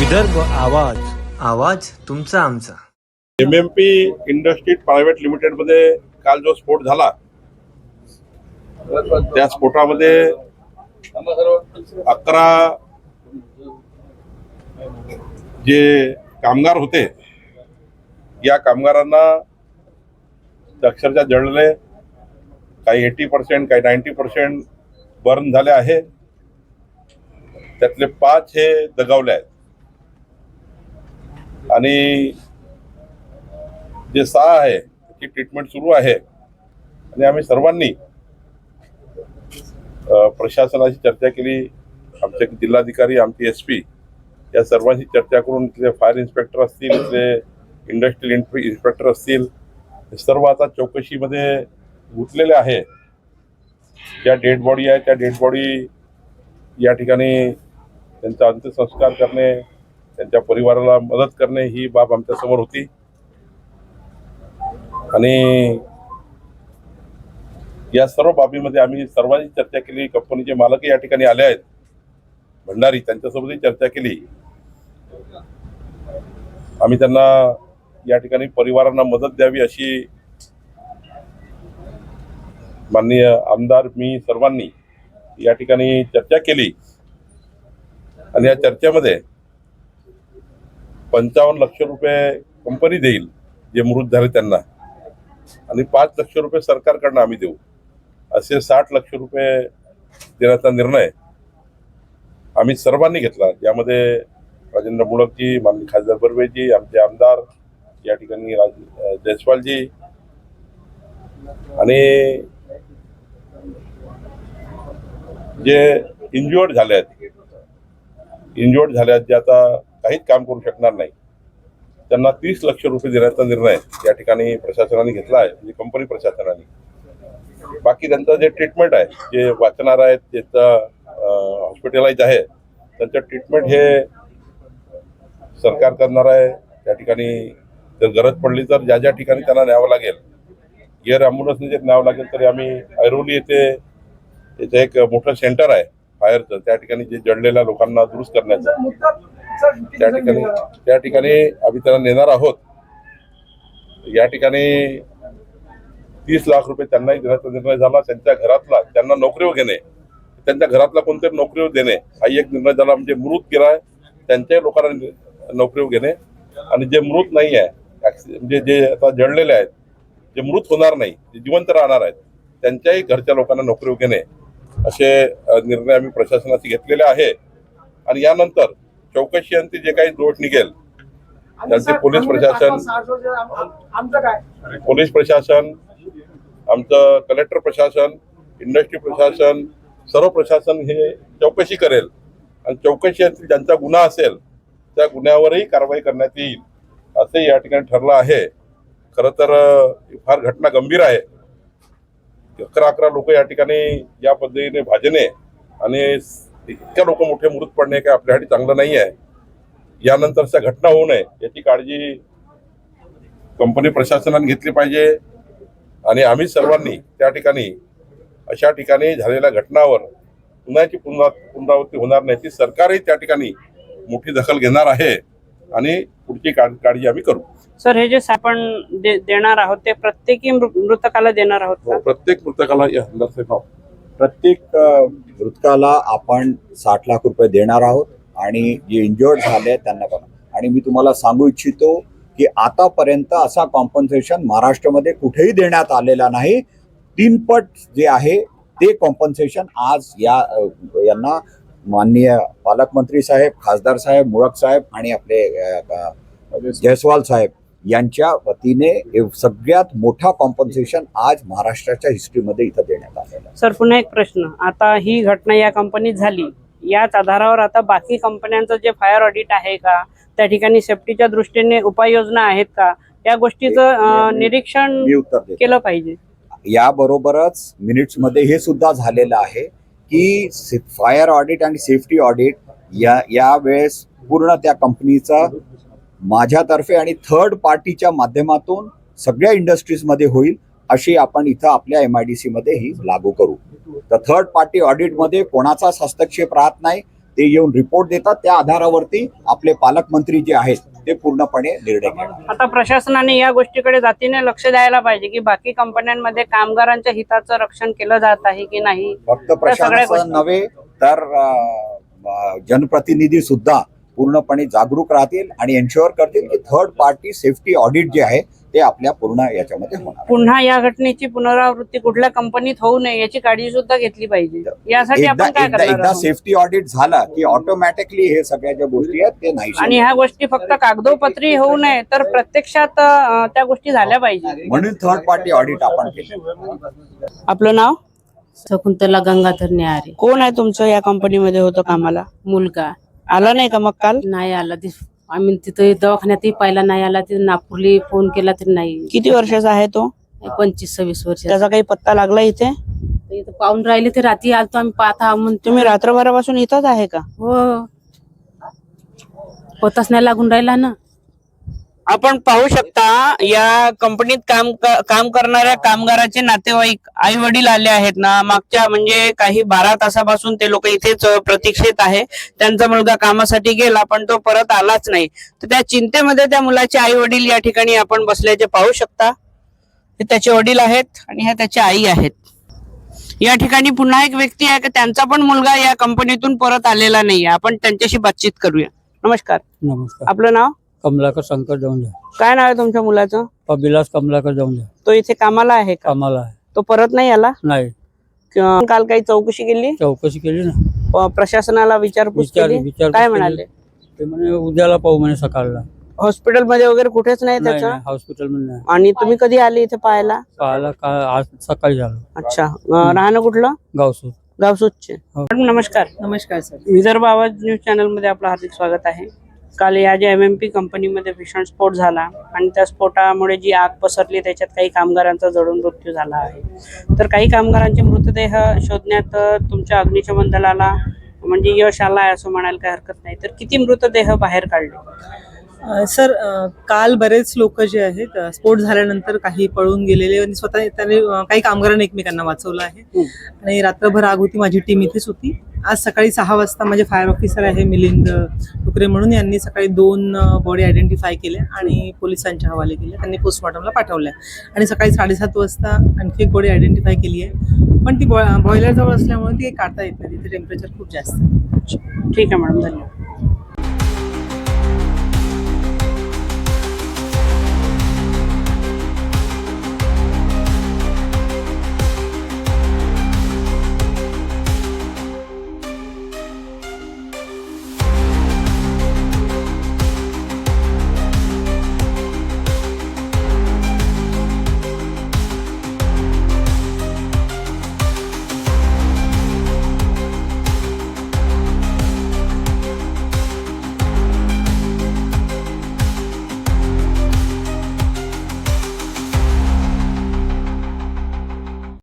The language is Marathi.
विदर्भ आवाज आवाज तुमचा आमचा. M M P industries private लिमिटेडमध्ये काल जो स्फोट झाला त्या स्फोटामध्ये अकरा जे कामगार होते या कामगारांना अक्षरशः जळले. काही एटी पर्सेंट काही नाईन्टी पर्सेंट बर्न झाले आहे. त्यातले पाच हे दगावले आहेत. आणि जे सहा आहे त्याची ट्रीटमेंट सुरू आहे. आणि आम्ही सर्वांनी प्रशासनाशी चर्चा केली. आमचे जिल्हाधिकारी आमचे एस पी या सर्वांशी चर्चा करून इथले फायर इन्स्पेक्टर असतील इथले इंडस्ट्रियल इन्स्पेक्टर असतील सर्व आता चौकशीमध्ये गुंतलेले आहे. ज्या डेड बॉडी आहे त्या डेड बॉडी या ठिकाणी त्यांचा अंत्यसंस्कार करणे त्यांच्या परिवाराला मदत करणे ही बाब आमच्यासमोर होती. आणि या सर्व बाबीमध्ये आम्ही सर्वांनी चर्चा केली. कंपनीचे मालक या ठिकाणी आले आहेत. भंडारी त्यांच्यासोबतही चर्चा केली. आम्ही त्यांना या ठिकाणी परिवारांना मदत द्यावी अशी माननीय आमदार मी सर्वांनी या ठिकाणी चर्चा केली. आणि या चर्चेमध्ये पंचावन्न लक्ष रुपये कंपनी देईल जे मृत झाले त्यांना. आणि पाच लक्ष रुपये सरकारकडनं आम्ही देऊ. असे साठ लक्ष रुपये देण्याचा निर्णय आम्ही सर्वांनी घेतला. यामध्ये राजेंद्र मुळकजी माननीय खासदार बर्वेजी आमचे आमदार या ठिकाणी राज जयस्वालजी आणि जे इंजुअर्ड झाले आहेत इंजुअर्ड झाले आहेत जे आता काहीच काम करू शकणार नाही. त्यांना तीस लक्ष रुपये देण्याचा निर्णय या ठिकाणी प्रशासनाने घेतला आहे म्हणजे कंपनी प्रशासनाने. बाकी त्यांचं जे ट्रीटमेंट आहे जे वाचणार आहेत ज्याचं हॉस्पिटलाइज आहे त्यांचं ट्रीटमेंट हे सरकार करणार आहे. त्या ठिकाणी जर गरज पडली तर ज्या ज्या ठिकाणी त्यांना न्यावं लागेल एअर ॲम्ब्युलन्सने जर न्यावं लागेल तरी आम्ही ऐरोली येथे इथे एक मोठं सेंटर आहे फायरचं त्या ठिकाणी जे जडलेल्या लोकांना दुरुस्त करण्याचं. त्या ठिकाणी त्या ठिकाणी आम्ही त्यांना नेणार आहोत. या ठिकाणी तीस लाख रुपये त्यांनाही देण्याचा निर्णय झाला. त्यांच्या घरातला त्यांना नोकरीवर घेणे. त्यांच्या घरातला कोणतरी नोकरीवर देणे. हाही एक निर्णय झाला. म्हणजे मृत गिराय त्यांच्याही लोकांना नोकरीवर घेणे. आणि जे मृत नाही आहे म्हणजे जे आता जळलेले आहेत जे मृत होणार नाही जे जिवंत राहणार आहेत त्यांच्याही घरच्या लोकांना नोकरीवर घेणे. असे निर्णय आम्ही प्रशासनाचे घेतलेले आहे. आणि यानंतर चौकशी अंती जे काही दोष निघेल त्यांचे पोलीस प्रशासन पोलीस प्रशासन आमचं कलेक्टर प्रशासन इंडस्ट्री प्रशासन सर्व प्रशासन हे चौकशी करेल. आणि चौकशी ज्यांचा गुन्हा असेल त्या गुन्ह्यावरही कारवाई करण्यात येईल असे या ठिकाणी ठरलं आहे. खरं तर फार घटना गंभीर आहे. अकरा अकरा लोक या ठिकाणी या पद्धतीने भाजणे आणि इतक्या लोक मोठे मृत पडणे काय आपल्यासाठी चांगलं नाही आहे. यानंतर अशा घटना होऊ नये याची काळजी कंपनी प्रशासनाने घेतली पाहिजे. आणि आम्ही सर्वांनी त्या ठिकाणी अशा ठिकाणी झालेल्या घटनावर पुन्हाची पुन्हा पुनरावृत्ती होणार नाही ती सरकारही त्या ठिकाणी मोठी दखल घेणार आहे. आणि पुढची काळ- काळजी आम्ही करू. सर हे जे आपण देणार आहोत ते प्रत्येकी मृतकाला देणार आहोत का? प्रत्येक मृतकाला या नाव प्रत्येक मृतकाला आपण साठ लाख रुपये देणार आहोत आणि जे इंजर्ड झाले आहेत त्यांना पण. आणि मी तुम्हाला सांगू इच्छितो की आतापर्यंत असा कॉम्पन्सेशन महाराष्ट्रामध्ये कुठेही देण्यात आलेला नाही. तीनपट जे आहे ते कॉम्पन्सेशन आज या यांना माननीय पालकमंत्री साहेब खासदार साहेब मुळक साहेब आणि आपले जयस्वाल साहेब यांच्या वतीने सगळ्यात मोठा कॉम्पन्सेशन आज महाराष्ट्राच्या हिस्ट्रीमध्ये इथं देण्यात आलेला सर पुन्हा एक प्रश्न. आता ही घटना या कंपनीत झाली. याच आधारावर आता बाकी कंपन्यांचं जे फायर ऑडिट आहे का त्या ठिकाणी सेफ्टीच्या दृष्टीने उपाययोजना आहेत का या गोष्टीचं निरीक्षण केलं पाहिजे. याबरोबरच मिनिट्समध्ये हे सुद्धा झालेलं आहे की फायर ऑडिट आणि सेफ्टी ऑडिट या यावेळेस पूर्ण त्या कंपनीचा माझ्यातर्फे आणि थर्ड पार्टीच्या माध्यमातून सगळ्या इंडस्ट्रीजमध्ये होईल अशी आपण इथं आपल्या एम आय डी सीमध्ये ही लागू करू. तर थर्ड पार्टी ऑडिटमध्ये कोणाचाच हस्तक्षेप राहत नाही ते येऊन रिपोर्ट देतात. त्या आधारावरती आपले पालकमंत्री जे आहेत ते पूर्णपणे निर्णय घेणार आता प्रशासनाने या गोष्टीकडे जातीने लक्ष द्यायला पाहिजे की बाकी कंपन्यांमध्ये कामगारांच्या हिताचं रक्षण केलं जात आहे की नाही? फक्त प्रशासन नव्हे तर जनप्रतिनिधी सुद्धा पूर्णपणे जागरूक राहतील आणि एन्श्युअर करतील की थर्ड पार्टी सेफ्टी ऑडिट जे आहे ते आपल्या पूर्ण याच्यामध्ये होणार. पुन्हा या घटनेची पुनरावृत्ती कुठल्या कंपनीत होऊ नये याची काळजी सुद्धा घेतली पाहिजे. यासाठी एकदा आपण काय एकदा करणार एकदा आहोत? सेफ्टी ऑडिट झाला की ऑटोमॅटिकली हे सगळ्या ज्या गोष्टी आहेत ते नाही आणि ह्या गोष्टी फक्त कागदोपत्री होऊ नये तर प्रत्यक्षात अं, त्या गोष्टी झाल्या पाहिजे. म्हणून थर्ड पार्टी ऑडिट आपण केलं. आपलं नाव? शकुंतला गंगाधर न्याहारी कोण आहे तुमचं या कंपनीमध्ये होतं कामाला? मुलगा. आला नाही का मग काल? नाही आला ते. आम्ही तिथे दवाखान्यातही पाहिला नाही आला तिथे नागपूरली फोन केला तरी नाही. किती वर्षाचा आहे तो? पंचवीस सव्वीस वर्ष त्याचा काही पत्ता लागला इथे? इथं पाहून राहिले ते रात्री आलतो आम्ही पाहत म्हणून तुम्ही रात्रभरापासून इथंच आहे का? हो. पताच नाही लागून राहिला ना. आपण पाहू शकता या कंपनीत काम काम करणाऱ्या कामगाराचे नातेवाईक आई वडील आले आहेत ना. मागच्या म्हणजे काही बारा तासापासून ते लोक इथेच प्रतीक्षेत आहे. त्यांचा मुलगा कामासाठी गेला पण तो परत आलाच नाही. तर त्या चिंतेमध्ये त्या मुलाचे आई वडील या ठिकाणी आपण बसल्याचे पाहू शकता. हे त्याचे वडील आहेत आणि ह्या त्याच्या आई आहेत. या ठिकाणी पुन्हा एक व्यक्ती आहे की त्यांचा पण मुलगा या कंपनीतून परत आलेला नाही आपण त्यांच्याशी बातचीत करूया. नमस्कार. नमस्कार. आपलं नाव? कमलाकर शंकर जाऊन द्या. काय नाव आहे तुमच्या मुलाचं? अभिलाष कमलाकर जाऊन द्या. तो इथे कामाला आहे का? कामाला आहे. तो परत नाही आला? नाही. किंवा काल काही चौकशी केली? चौकशी केली ना. प- प्रशासनाला विचारपूस विचार केली? विचार काय म्हणाले? ते म्हणे उद्याला पाहू म्हणे सकाळला. हॉस्पिटलमध्ये वगैरे कुठेच नाही नाही त्याचं हॉस्पिटलमध्ये नाही. आणि तुम्ही कधी आले इथे पाहायला? पाहायला का आज सकाळी झालं. अच्छा. अं, राहणं कुठलं? गावसूत. गावसूचे हो. मॅडम नमस्कार. नमस्कार सर. विदर्भ आवाज न्यूज चॅनलमध्ये आपलं हार्दिक स्वागत आहे. काल या ज्या एम एम पी कंपनीमध्ये भीषण स्फोट झाला आणि त्या स्फोटामुळे जी आग पसरली त्याच्यात काही कामगारांचा जळून मृत्यू झाला आहे. तर काही कामगारांचे मृतदेह शोधण्यात तुमच्या अग्निशमन दलाला म्हणजे यश आलं आहे असं म्हणायला काही हरकत नाही. तर किती मृतदेह बाहेर काढले? सर काल बरेच लोक जे आहेत स्फोट झाल्यानंतर काही पळून गेलेले आणि स्वतः त्याने काही कामगारांनी एकमेकांना वाचवलं आहे. आणि रात्रभर आग होती माझी टीम इथेच होती. आज सकाळी सहा वाजता माझे फायर ऑफिसर आहे मिलिंद टुकरे म्हणून. यांनी सकाळी दोन बॉडी आयडेंटिफाय केल्या आणि पोलिसांच्या हवाले केल्या. त्यांनी पोस्टमॉर्टमला पाठवल्या. आणि सकाळी साडेसात वाजता आणखी एक बॉडी आयडेंटिफाय केली आहे. पण ती बॉ बॉयलरजवळ असल्यामुळे ती काढता येत नाही. तिथे टेम्परेचर खूप जास्त ठीक आहे मॅडम धन्यवाद.